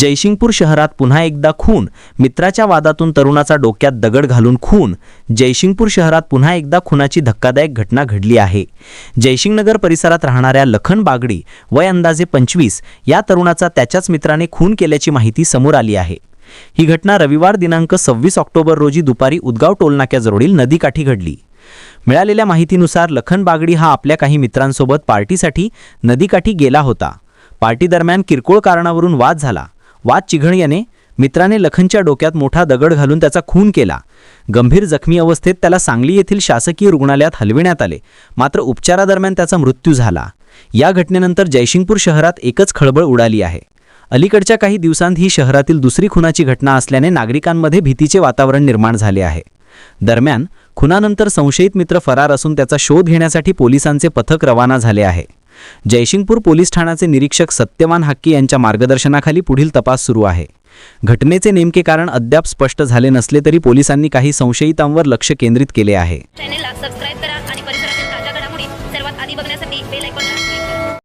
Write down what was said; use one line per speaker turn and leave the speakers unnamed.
जयसिंगपूर शहरात पुन्हा एकदा खून मित्राच्या वादातून तरुणाचा डोक्यात दगड घालून खून. जयसिंगपूर शहरात पुन्हा एकदा खुनाची धक्कादायक घटना घडली आहे. जयसिंगनगर परिसरात राहणाऱ्या लखन बागडी वय अंदाजे पंचवीस या तरुणाचा त्याच्याच मित्राने खून केल्याची माहिती समोर आली आहे. ही घटना रविवार दिनांक सव्वीस ऑक्टोबर रोजी दुपारी उदगाव टोलनाक्याजवळील नदीकाठी घडली. मिळालेल्या माहितीनुसार लखन बागडी हा आपल्या काही मित्रांसोबत पार्टीसाठी नदीकाठी गेला होता. पार्टी दरम्यान किरकोळ कारणावरून वाद झाला. वाद चिघळल्याने मित्राने लखनच्या डोक्यात मोठा दगड घालून त्याचा खून केला. गंभीर जखमी अवस्थेत त्याला सांगली येथील शासकीय रुग्णालयात हलविण्यात आले. मात्र उपचारादरम्यान त्याचा मृत्यू झाला. या घटनेनंतर जयसिंगपूर शहरात एकच खळबळ उडाली आहे. अलीकडच्या काही दिवसांत ही शहरातील दुसरी खुनाची घटना असल्याने नागरिकांमध्ये भीतीचे वातावरण निर्माण झाले आहे. दरम्यान खुनानंतर संशयित मित्र फरार असून त्याचा शोध घेण्यासाठी पोलिसांचे पथक रवाना झाले आहे. जयसिंगपूर पोलीस ठाण्याचे निरीक्षक सत्यवान हक्की यांच्या मार्गदर्शनाखाली पुढील तपास सुरू आहे. घटनेचे नेमके कारण अद्याप स्पष्ट झाले नसले तरी पोलिसांनी काही संशयितांवर लक्ष केंद्रित केले आहे.